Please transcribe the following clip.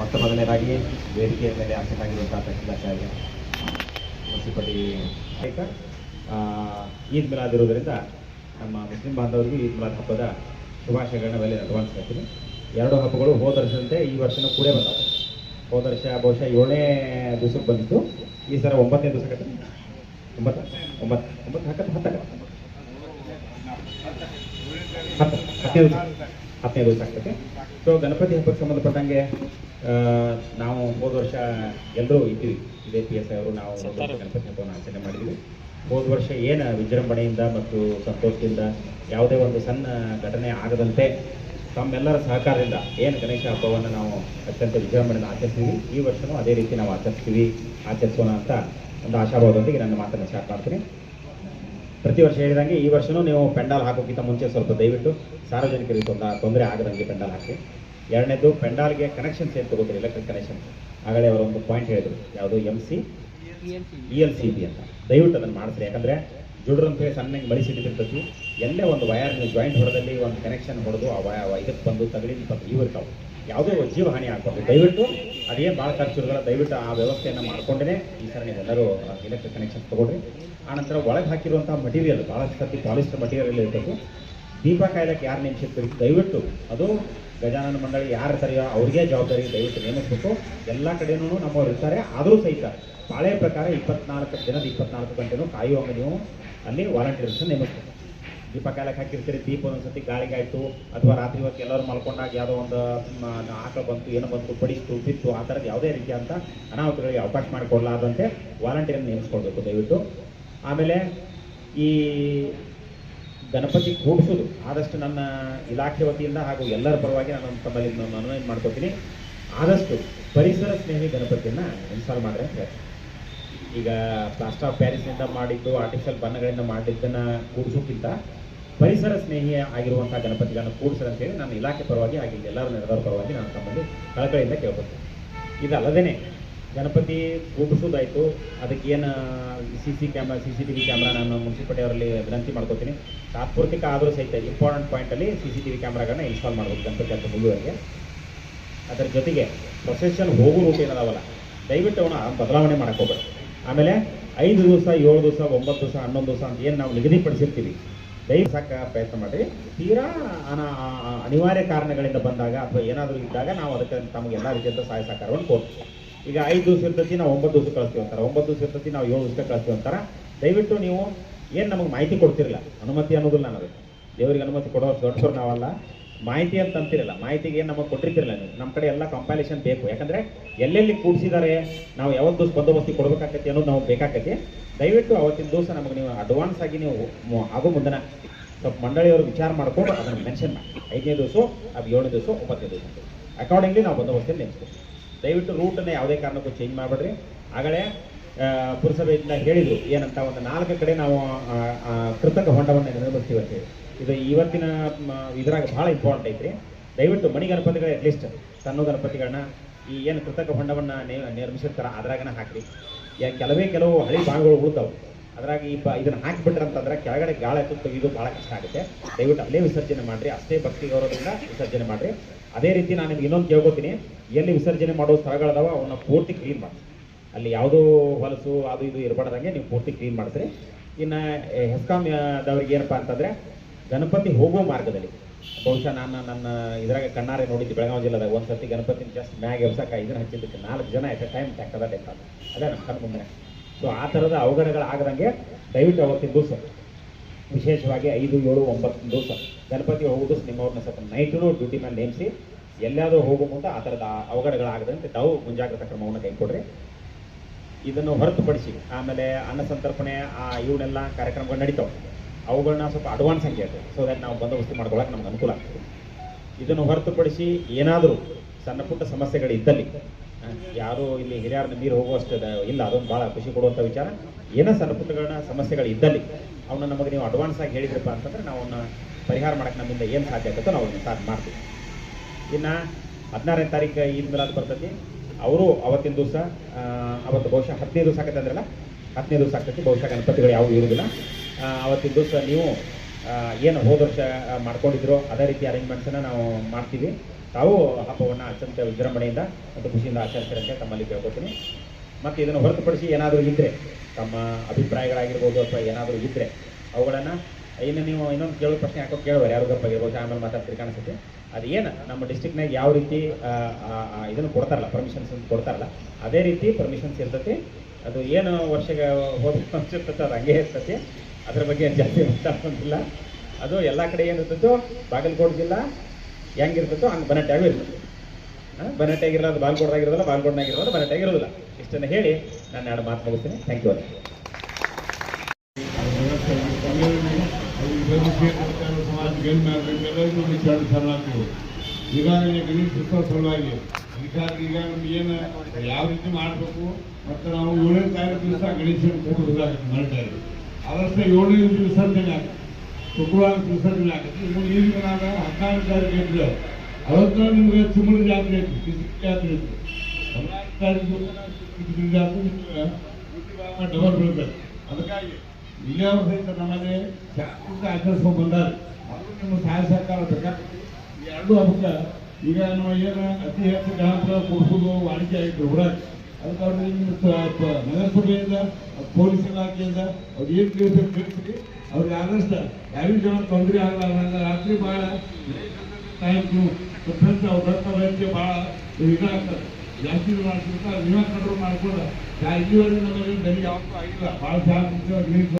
ಮೊಟ್ಟ ಮೊದಲನೇದಾಗಿ ವೇದಿಕೆಯ ಮೇಲೆ ಆಸಕ್ತಾಗಿರುವಂತಹ ತಹಸೀಲ್ದಾಚಾರ್ಯ ಮುನ್ಸಿಪಟಿ ನಾಯಕ ಈದ್ ಮಿಲಾದ್ ಇರೋದರಿಂದ ನಮ್ಮ ಮುಸ್ಲಿಂ ಬಾಂಧವರಿಗೂ ಈದ್ ಮಿಲಾದ್ ಹಬ್ಬದ ಶುಭಾಶಯಗಳನ್ನ ಮೇಲೆ ಅಡ್ವಾನ್ಸ್ ಹೇಳ್ತೀನಿ ಎರಡು ಹಬ್ಬಗಳು ಹೋದ ವರ್ಷದಂತೆ ಈ ವರ್ಷನೂ ಕೂಡೇ ಬಂದವು. ಹೋದ ವರ್ಷ ಬಹುಶಃ ಏಳನೇ ದಿವಸಕ್ಕೆ ಬಂದಿತ್ತು. ಈ ಸಲ ಒಂಬತ್ತನೇ ದಿವಸ ಕಟ್ಟಿ ಒಂಬತ್ತು? ಒಂಬತ್ತು. ಒಂಬತ್ತು? ಹಾಕತ್ತೆ ಹತ್ತು. ಹತ್ತು ದಿವಸ. ಹತ್ತನೇ ದಿವಸ ಆಗ್ತದೆ ಸೊ ಗಣಪತಿ ಹಬ್ಬಕ್ಕೆ ಸಂಬಂಧಪಟ್ಟಂಗೆ ನಾವು ಹೋದ ವರ್ಷ ಎಲ್ಲರೂ ಇದ್ದೀವಿ ಇದೇ ಪಿ ಎಸ್ ಅವರು ನಾವು ಗಣಪತಿ ಹಬ್ಬವನ್ನು ಆಚರಣೆ ಮಾಡಿದ್ವಿ. ಹೋದ ವರ್ಷ ಏನು ವಿಜೃಂಭಣೆಯಿಂದ ಮತ್ತು ಸಂತೋಷದಿಂದ ಯಾವುದೇ ಒಂದು ಸಣ್ಣ ಘಟನೆ ಆಗದಂತೆ ತಮ್ಮೆಲ್ಲರ ಸಹಕಾರದಿಂದ ಏನು ಗಣೇಶ ಹಬ್ಬವನ್ನು ನಾವು ಅತ್ಯಂತ ವಿಜೃಂಭಣೆಯನ್ನು ಆಚರಿಸ್ತೀವಿ ಈ ವರ್ಷವೂ ಅದೇ ರೀತಿ ನಾವು ಆಚರಿಸ್ತೀವಿ ಆಚರಿಸೋಣ ಅಂತ ಒಂದು ಆಶಾಭಾವದೊಂದಿಗೆ ನನ್ನ ಮಾತನ್ನು ಸ್ಟಾರ್ಟ್ ಮಾಡ್ತೀನಿ. ಪ್ರತಿ ವರ್ಷ ಹೇಳಿದಂಗೆ ಈ ವರ್ಷನೂ ನೀವು ಪೆಂಡಾಲ್ ಹಾಕೋಕ್ಕಿಂತ ಮುಂಚೆ ಸ್ವಲ್ಪ ದಯವಿಟ್ಟು ಸಾರ್ವಜನಿಕರಿಗೆ ತೊಂದ, ತೊಂದರೆ ಆಗದಂಗೆ ಪೆಂಡಾಲ್ ಹಾಕಿ. ಎರಡನೇದು ಪೆಂಡಾಲ್ಗೆ ಕನೆಕ್ಷನ್ ಏನು ತಗೋತೀರಿ ಎಲೆಕ್ಟ್ರಿಕ್ ಕನೆಕ್ಷನ್ ಆಗಲೇ ಅವರೊಂದು ಪಾಯಿಂಟ್ ಹೇಳಿದರು, ಯಾವುದು? M C E L C B ಅಂತ. ದಯವಿಟ್ಟು ಅದನ್ನು ಮಾಡಿಸ್ರಿ. ಯಾಕಂದರೆ ಜುಡ್ರು ಅಂತ ಹೇಳಿ ಸಣ್ಣಗೆ ಮಳಿಸಿಟ್ಟಿರ್ತೈತಿ ಎಲ್ಲೇ ಒಂದು ವಯರ್ ನೀವು ಜಾಯಿಂಟ್ ಹೊಡೆದಲ್ಲಿ ಒಂದು ಕನೆಕ್ಷನ್ ಹೊಡೆದು ಆ ಇದಕ್ಕೆ ಬಂದು ತಗಡಿ ಇಪ್ಪತ್ತು ಇವು ಇರ್ತಾವೆ ಯಾವುದೇ ಜೀವ ಹಾನಿ ಆಗ್ಬಾರ್ದು. ದಯವಿಟ್ಟು ಅದೇ ಭಾಳ ಖರ್ಚುಗಳ ದಯವಿಟ್ಟು ಆ ವ್ಯವಸ್ಥೆಯನ್ನು ಮಾಡ್ಕೊಂಡೇ ಈ ಸಲ ನೀವೆಲ್ಲರೂ ಎಲೆಕ್ಟ್ರಿಕ್ ಕನೆಕ್ಷನ್ ತಗೊಳ್ರಿ. ಆನಂತರ ಒಳಗೆ ಹಾಕಿರುವಂಥ ಮಟೀರಿಯಲ್ ಭಾಳಷ್ಟು ಸರ್ತಿ ಪಾಲಿಸ್ಟರ್ ಮಟೀರಿಯಲ್ ಇರಬೇಕು. ದೀಪ ಕಾಯ್ದಕ್ಕೆ ಯಾರು ನೇಮಿಸಿರ್ತೀರಿ? ದಯವಿಟ್ಟು ಅದು ಗಜಾನನ ಮಂಡಳಿ ಯಾರು ಸರಿಯೋ ಅವ್ರಿಗೆ ಜವಾಬ್ದಾರಿ ದಯವಿಟ್ಟು ನೇಮಿಸ್ಬೇಕು. ಎಲ್ಲ ಕಡೆನೂ ನಮ್ಮವ್ರು ಇರ್ತಾರೆ. ಆದರೂ ಸಹಿತ ಹಳೆಯ ಪ್ರಕಾರ ಇಪ್ಪತ್ನಾಲ್ಕು, ದಿನದ ಇಪ್ಪತ್ನಾಲ್ಕು ಗಂಟೆನೂ ಕಾಯುವಾಗ ನೀವು ಅಲ್ಲಿ ವಾಲಂಟಿಯರ್ಸ್ ನೇಮಿಸ್ಬೇಕು. ದೀಪ ಕಾಲಕ್ಕೆ ಹಾಕಿರ್ತೀರಿ ದೀಪ ಒಂದ್ಸತಿ ಗಾಳಿಗಾಯ್ತು, ಅಥವಾ ರಾತ್ರಿ ಹೊತ್ತು ಎಲ್ಲರೂ ಮಲ್ಕೊಂಡಾಗ ಯಾವುದೋ ಒಂದು ಆಕಳು ಬಂತು, ಏನೋ ಬಂತು ಪಡಿಸ್ತು ಬಿತ್ತು, ಆ ಥರದ್ದು ಯಾವುದೇ ರೀತಿಯಾದಂಥ ಅನಾಹುತಗಳಿಗೆ ಅವಕಾಶ ಮಾಡಿಕೊಡ್ಲಾರ್ದಂತೆ ವಾಲಂಟಿಯರ್ ನೇಮಿಸ್ಕೊಳ್ಬೇಕು ದಯವಿಟ್ಟು. ಆಮೇಲೆ ಈ ಗಣಪತಿ ಕೂಡಿಸೋದು ಆದಷ್ಟು ನನ್ನ ಇಲಾಖೆ ವತಿಯಿಂದ ಹಾಗೂ ಎಲ್ಲರ ಪರವಾಗಿ ನಾನು ತಮ್ಮಲ್ಲಿ ನಾನು ಅನುನಯ ಮಾಡ್ಕೋತೀನಿ. ಆದಷ್ಟು ಪರಿಸರ ಸ್ನೇಹಿ ಗಣಪತಿಯನ್ನು ಇನ್ಸ್ಟಾಲ್ ಮಾಡಿದ್ರೆ ಅಂತ ಹೇಳ್ತೀನಿ. ಈಗ ಪ್ಲಾಸ್ಟರ್ ಆಫ್ ಪ್ಯಾರಿಸ್ನಿಂದ ಮಾಡಿದ್ದು ಆರ್ಟಿಫಿಷಿಯಲ್ ಬಣ್ಣಗಳಿಂದ ಮಾಡಿದ್ದನ್ನು ಕೂಡಿಸೋಕ್ಕಿಂತ ಪರಿಸರ ಸ್ನೇಹಿ ಆಗಿರುವಂಥ ಗಣಪತಿಗಳನ್ನು ಕೂಡಿಸದಂತೇಳಿ ನಾನು ಇಲಾಖೆ ಪರವಾಗಿ ಹಾಗೆ ಎಲ್ಲರೂ ನೆರವರ ಪರವಾಗಿ ನಾನು ತಮ್ಮಲ್ಲಿ ಕಳಕಳಿಯಿಂದ ಕೇಳ್ಕೊತೀನಿ ಇದಲ್ಲದೇ ಗಣಪತಿ ಕೂಡಿಸೋದಾಯಿತು ಅದಕ್ಕೆ ಏನು C C camera, C C T V camera ನಾನು ಮುನ್ಸಿಪಾಲಿಟಿ ಅವರಲ್ಲಿ ವಿನಂತಿ ಮಾಡ್ಕೋತೀನಿ. ತಾತ್ಪೂರ್ತಿಕ ಆದರೂ ಸಹಿತ ಇಂಪಾರ್ಟೆಂಟ್ ಪಾಯಿಂಟಲ್ಲಿ ಸಿ ಸಿ ಟಿ ವಿ ಕ್ಯಾಮ್ರಾಗಳನ್ನ ಇನ್ಸ್ಟಾಲ್ ಮಾಡ್ಬೋದು ಗಣಪತಿ ಅಂತ ಮುಗಿಯುವವರೆಗೆ ಅದರ ಜೊತೆಗೆ ಪ್ರೊಸೆಷನ್ ಹೋಗೋ ರೂಟ್ ಏನದಾವಲ್ಲ, ದಯವಿಟ್ಟು ಅವನ ಬದಲಾವಣೆ ಮಾಡಕ್ಕೆ ಹೋಗ್ಬೇಡ ಆಮೇಲೆ ಐದು ದಿವಸ, ಏಳು ದಿವಸ, ಒಂಬತ್ತು ದಿವಸ, ಹನ್ನೊಂದು ದಿವಸ ಅಂತ ಏನು ನಾವು ನಿಗದಿಪಡಿಸಿರ್ತೀವಿ ದಯವಿಟ್ಟು ಸಾಕ ಪ್ರಯತ್ನ ಮಾಡಿ, ತೀರಾ ಅನಿವಾರ್ಯ ಕಾರಣಗಳಿಂದ ಬಂದಾಗ ಅಥವಾ ಏನಾದರೂ ಇದ್ದಾಗ ನಾವು ಅದಕ್ಕೆ ತಮಗೆ ಎಲ್ಲ ರೀತಿಯಂತ ಸಹಾಯ ಸಹಕಾರವನ್ನು ಕೊಡ್ತೀವಿ. ಈಗ ಐದು ದಿವಸ ಇರ್ತೈತಿ, ನಾವು ಒಂಬತ್ತು ದಿವಸ ಕಳಿಸ್ತೀವಿ ಅಂತಾರೆ. ಒಂಬತ್ತು ದಿವಸ ಇರ್ತೈತಿ, ನಾವು ಏಳು ದಿವಸ ಕಳಿಸ್ತೀವಿ ಅಂತಾರೆ. ದಯವಿಟ್ಟು ನೀವು ಏನು ನಮಗೆ ಮಾಹಿತಿ ಕೊಡ್ತಿರಲ್ಲ ಅನುಮತಿ ಅನ್ನೋದಿಲ್ಲ ನನಗೆ ದೇವರಿಗೆ ಅನುಮತಿ ಕೊಡೋ ದೊಡ್ಡವ್ರು ನಾವಲ್ಲ. ಮಾಹಿತಿ ಅಂತ ಅಂತಿರಲ್ಲ, ಮಾಹಿತಿಗೆ ಏನು ನಮಗೆ ಕೊಟ್ಟಿರ್ತಿರಲ್ಲ ನೀವು? ನಮ್ಮ ಕಡೆ ಎಲ್ಲ ಕಂಪೈಲೇಷನ್ ಬೇಕು. ಯಾಕಂದ್ರೆ ಎಲ್ಲೆಲ್ಲಿ ಕೂಡಿಸಿದ್ದಾರೆ ನಾವು ಯಾವತ್ತು ದಿವಸ ಬಂದೋಬಸ್ತಿ ಕೊಡ್ಬೇಕಾಕತಿ ಅನ್ನೋದು ನಾವು ಬೇಕಾಕತಿ. ದಯವಿಟ್ಟು ಅವತ್ತಿನ ದಿವಸ ನಮಗೆ ನೀವು ಅಡ್ವಾನ್ಸ್ ಆಗಿ ನೀವು ಆಗೋ ಮುಂದನ ಸ್ವಲ್ಪ ಮಂಡಳಿಯವರು ವಿಚಾರ ಮಾಡ್ಕೊಂಡು ಅದನ್ನು ಮೆನ್ಷನ್ ಮಾಡಿ. ಐದನೇ ದಿವಸ, ಅದು ಏಳನೇ ದಿವಸ, ಒಂಬತ್ತನೇ ದಿವಸ ಅಕಾರ್ಡಿಂಗ್ಲಿ ನಾವು ಬಂದೋಬಸ್ತಿಯಲ್ಲಿ ನೇಮಿಸ್ತೀವಿ ದಯವಿಟ್ಟು ರೂಟನ್ನು ಯಾವುದೇ ಕಾರಣಕ್ಕೂ ಚೇಂಜ್ ಮಾಡಬೇಡ್ರಿ. ಆಗಲೇ ಪುರಸಭೆಯಿಂದ ಹೇಳಿದ್ರು, ಏನಂತ ಒಂದು ನಾಲ್ಕು ಕಡೆ ನಾವು ಕೃತಕ ಹೊಂಡವನ್ನು ನಿರ್ಮಿಸ್ತೀವಿ ಅಂತೇಳಿ ಇದು ಇವತ್ತಿನ ಇದ್ರಾಗ ಭಾಳ ಇಂಪಾರ್ಟೆಂಟ್ ಐತ್ರಿ. ದಯವಿಟ್ಟು ಮಣಿ ಗಣಪತಿಗಳು ಅಟ್ಲೀಸ್ಟ್ ಸಣ್ಣ ಗಣಪತಿಗಳನ್ನ ಈ ಏನು ಕೃತಕ ಹೊಂಡವನ್ನು ನಿರ್ಮಿಸಿರ್ತಾರ, ಅದ್ರಾಗನ ಹಾಕ್ರಿ. ಯಾ, ಕೆಲವೇ ಕೆಲವು ಹಳಿ ಭಾಗಗಳು ಉಳ್ತಾವೆ. ಅದ್ರಾಗ ಈ ಪ ಇದನ್ನ ಹಾಕಿಬಿಟ್ರೆ ಅಂತಂದ್ರೆ ಕೆಳಗಡೆ ಗಾಳಿ ಇದು ಭಾಳ ಕಷ್ಟ ಆಗುತ್ತೆ. ದಯವಿಟ್ಟು ಅಲ್ಲೇ ವಿಸರ್ಜನೆ ಮಾಡಿರಿ, ಅಷ್ಟೇ ಭಕ್ತಿ ಗೌರವದಿಂದ ವಿಸರ್ಜನೆ ಮಾಡಿರಿ. ಅದೇ ರೀತಿ ನಾನು ನಿಮ್ಗೆ ಇನ್ನೊಂದು ಕೇಳ್ಕೊತೀನಿ. ಎಲ್ಲಿ ವಿಸರ್ಜನೆ ಮಾಡೋ ಸ್ಥಳಗಳದಾವ, ಅವನ್ನ ಪೂರ್ತಿ ಕ್ಲೀನ್ ಮಾಡಿ ಅಲ್ಲಿ ಯಾವುದೋ ಹೊಲಸು ಅದು ಇದು ಇರಬಾರ್ದಂಗೆ ನೀವು ಪೂರ್ತಿ ಕ್ಲೀನ್ ಮಾಡಿಸ್ರಿ. ಇನ್ನು ಹೆಸ್ಕಾಮ್ ದವ್ರಿಗೆ ಏನಪ್ಪ ಅಂತಂದರೆ, ಗಣಪತಿ ಹೋಗೋ ಮಾರ್ಗದಲ್ಲಿ. ಬಹುಶಃ ನಾನು ನನ್ನ ಇದ್ರಾಗ ಕಣ್ಣಾರೆ ನೋಡಿದ್ದು, ಬೆಳಗಾವಿ ಜಿಲ್ಲೆದಾಗ ಒಂದು ಸರ್ತಿ ಗಣಪತಿನ ಜಸ್ಟ್ ಮ್ಯಾಗ ಎಬ್ಸಕ್ಕೆ ಇದನ್ನ ಹಚ್ಚಿದ್ದಕ್ಕೆ ನಾಲ್ಕು ಜನ ಎಟ್ ಟೈಮ್ ಡೆತ್ ಆದ ಅದೇ ನಮ್ಮ ಕಣ್ಣು ಮುಂದೆ ಸೊ ಆ ಥರದ ಅವಘಡಗಳಾಗದಂಗೆ ದಯವಿಟ್ಟು ಅವತ್ತಿನ ದಿವಸ, ವಿಶೇಷವಾಗಿ ಐದು, ಏಳು, ಒಂಬತ್ತು ದಿವಸ ಗಣಪತಿ ಹೋಗೋದು ನಿಮ್ಮವ್ರನ್ನ ಸ್ವಲ್ಪ ನೈಟು ಡ್ಯೂಟಿ ಮೇಲೆ ನೇಮಿಸಿ ಎಲ್ಲಾದರೂ ಹೋಗೋ ಮುಂದೆ ಆ ಥರದ ಅವಘಡಗಳಾಗದಂತೆ ತಾವು ಮುಂಜಾಗ್ರತಾ ಕ್ರಮವನ್ನು ಕೈಗೊಡ್ರಿ ಇದನ್ನು ಹೊರತುಪಡಿಸಿ ಆಮೇಲೆ ಅನ್ನ ಸಂತರ್ಪಣೆ, ಆ ಇವನ್ನೆಲ್ಲ ಕಾರ್ಯಕ್ರಮಗಳು ನಡೀತಾವೆ ಅವುಗಳನ್ನ ಸ್ವಲ್ಪ ಅಡ್ವಾನ್ಸ್ ಆಗಿ ಹೇಳ್ತೇವೆ ಸೊ ದಟ್ ನಾವು ಬಂದೋಬಸ್ತಿ ಮಾಡ್ಕೊಳಕ್ಕೆ ನಮ್ಗೆ ಅನುಕೂಲ ಆಗ್ತದೆ. ಇದನ್ನು ಹೊರತುಪಡಿಸಿ ಏನಾದರೂ ಸಣ್ಣ ಪುಟ್ಟ ಸಮಸ್ಯೆಗಳು ಇದ್ದಲ್ಲಿ ಯಾರು ಇಲ್ಲಿ ಹಿರಿಯರನ್ನ ನೀರು ಹೋಗುವಷ್ಟು ಇಲ್ಲ, ಅದೊಂದು ಭಾಳ ಖುಷಿ ಕೊಡುವಂಥ ವಿಚಾರ. ಏನೋ ಸಣ್ಣ ಪುಟ್ಟಗಳನ್ನ ಸಮಸ್ಯೆಗಳು ಇದ್ದಲ್ಲಿ ಅವನ್ನ ನಮಗೆ ನೀವು ಅಡ್ವಾನ್ಸ್ ಆಗಿ ಹೇಳಿದ್ರಪ್ಪ ಅಂತಂದ್ರೆ ನಾವು ಅವನ್ನ ಪರಿಹಾರ ಮಾಡೋಕೆ ನಮ್ಮಿಂದ ಏನು ಸಾಧ್ಯ ಆಗುತ್ತೋ ನಾವು ಅದನ್ನು ಸ್ಟಾರ್ಟ್ ಮಾಡ್ತೀವಿ. ಇನ್ನು ಹದಿನಾರನೇ ತಾರೀಕು ಈದ್ ಮಿಲಾದ್ ಬರ್ತೈತಿ. ಅವರು ಅವತ್ತಿನ ದಿವಸ ಅವತ್ತು ಬಹುಶಃ ಹತ್ತನೇ ದಿವಸ ಆಗತ್ತೆ ಅಂದ್ರಲ್ಲ? ಹತ್ತನೇ ದಿವಸ ಆಗ್ತೈತಿ. ಬಹುಶಃ ಗಣಪತಿಗಳು ಯಾವ ಇರುವುದಿಲ್ಲ ಅವತ್ತಿನ ದಿವಸ ನೀವು ಏನು ಹೋದ ವರ್ಷ ಮಾಡ್ಕೊಂಡಿದ್ರೋ ಅದೇ ರೀತಿ ಅರೇಂಜ್ಮೆಂಟ್ಸನ್ನು ನಾವು ಮಾಡ್ತೀವಿ. ತಾವು ಹಬ್ಬವನ್ನು ಅತ್ಯಂತ ವಿಜೃಂಭಣೆಯಿಂದ ಮತ್ತು ಖುಷಿಯಿಂದ ಆಚರಿಸಿರಂತೆ ತಮ್ಮಲ್ಲಿ ಕೇಳ್ಕೊತೀನಿ ಮತ್ತು ಇದನ್ನು ಹೊರತುಪಡಿಸಿ ಏನಾದರೂ ಇದ್ದರೆ ತಮ್ಮ ಅಭಿಪ್ರಾಯಗಳಾಗಿರ್ಬೋದು ಅಥವಾ ಏನಾದರೂ ಇದ್ದರೆ ಅವುಗಳನ್ನು ಇನ್ನು ನೀವು ಇನ್ನೊಂದು ಕೇಳೋ ಪ್ರಶ್ನೆ ಯಾಕೋ ಕೇಳುವರು ಯಾರು ಗಪ್ಪ ಇರ್ಬೋದು ಆಮೇಲೆ ಮಾತಾಡ್ತೀರಿ ಕಾಣಿಸುತ್ತೆ. ಅದು ಏನು, ನಮ್ಮ ಡಿಸ್ಟಿಕ್ನಾಗ ಯಾವ ರೀತಿ ಇದನ್ನು ಕೊಡ್ತಾರಲ್ಲ ಪರ್ಮಿಷನ್ಸ್ ಅಂತ ಕೊಡ್ತಾರಲ್ಲ, ಅದೇ ರೀತಿ ಪರ್ಮಿಷನ್ಸ್ ಇರ್ತೈತಿ. ಅದು ಏನು ವರ್ಷಕ್ಕೆ ಹೋಗ್ಬೇಕು ಅನ್ಸಿರ್ತೈತೆ ಅದು ಹಂಗೆ ಇರ್ತೈತಿ. ಅದ್ರ ಬಗ್ಗೆ ಜಾಸ್ತಿ ಮಾತಾಡೋದಿಲ್ಲ. ಅದು ಎಲ್ಲ ಕಡೆ ಏನಿರ್ತೈತೋ ಬಾಗಲಕೋಟೆ ಜಿಲ್ಲಾ ಹೆಂಗಿರ್ತೈತೋ ಹಂಗೆ ಬನಟ್ಯಾಗೂ ಇರ್ತದೆ ಬನಟ್ಯಾಗಿರಲ್ಲ ಅದು ಬಾಲ್ಕೋಟ್ದಾಗಿರೋದಿಲ್ಲ ಬಾಲ್ಕೋಟ್ನಾಗಿರೋದು ಬನಟ್ಯಾಗಿರೋದಿಲ್ಲ ಇಷ್ಟನ್ನು ಹೇಳಿ ನಾನು ಎರಡು ಮಾತು ಮುಗಿಸ್ತೀನಿ. ಥ್ಯಾಂಕ್ ಯು ಈಗಾಗಲೇ ಗಣೇಶ ಉತ್ಸವ ಸಲುವಾಗಿ ಅದಕ್ಕಾಗಿ ಈಗ ನಮ್ಗೆ ಏನು ಯಾವ ರೀತಿ ಮಾಡಬೇಕು ಮತ್ತು ನಾವು ಏಳನೇ ತಾರೀಕು ದಿವಸ ಗಣೇಶನ ಕೊಡುವುದಾಗಿ ಮಾಡ್ತಾ ಇದ್ದೀವಿ ಅದರಷ್ಟೇ ಏಳನೇ ವಿಸರ್ಜನೆ ಆಗುತ್ತೆ ಶುಕ್ರವಾರ ವಿಸರ್ಜನೆ ಆಗುತ್ತೆ ಇನ್ನು ಈಗ ನಾಗ ಹದಿನಾಲ್ಕು ತಾರೀಕು ಇದ್ರೆ ಅವತ್ತು ನಿಮಗೆ ಚಿಮ್ಮಳ ಜಾತ್ರೆ ಐತಿ ಕಿಸಿಕ್ ಜಾತ್ರೆ ಐತಿ ಹದಿನಾಲ್ಕು ತಾರೀಕು ಜಾತ್ರೆ ನಿಮ್ಗೆ ಅದಕ್ಕಾಗಿ ಇಲ್ಲೇ ಅವ್ರ ಸಹಿತ ನಮಗೆ ಶಾಂತಿಯಿಂದ ಆಚರಿಸ್ಕೊಂಡು ಬಂದಾರೆ. ಅವರು ನಿಮ್ಮ ಸಹಾಯ ಸಹಕಾರ ಬೇಕಾಗ್ತದೆ ಎರಡು ಹಬ್ಬಕ್ಕೆ ಈಗ ನಾವು ಏನು ಅತಿ ಹೆಚ್ಚು ಗ್ರಾಹಕರ ಕೊಡಿಸೋದು ವಾಣಿಜ್ಯ ಆಗಿತ್ತು ಊರಾಗ ಅದಕ್ಕೆ ಅವ್ರಿಗೆ ನಗರಸಭೆಯಿಂದ ಪೊಲೀಸ್ ಇಲಾಖೆಯಿಂದ ಅವ್ರು ಏನು ತಿಳಿಸ್ಬೇಕು ತಿಳಿಸ್ರಿ ಅವ್ರಿಗೆ ಆದಷ್ಟು ಯಾವ ಜನ ತೊಂದರೆ ಆಗಲ್ಲ ರಾತ್ರಿ ಭಾಳ ಟೈಮ್ ಫ್ರೆಂಡ್ಸ್ ಅವ್ರ ಕರ್ತವ್ಯಕ್ಕೆ ಭಾಳ ಇದಾಗ್ತದೆ ಜಾಸ್ತಿ ಮಾಡ್ತಿರ್ತಾರೆ, ನೀವೇ ಕಂಟ್ರೋಲ್ ಮಾಡ್ಕೊಂಡು ಇಲ್ಲಿವರೆಗೆ ನಮಗೆ ದನಿ ಯಾವತ್ತೂ ಆಗಿಲ್ಲ. ಭಾಳ ಶಾಂತಿ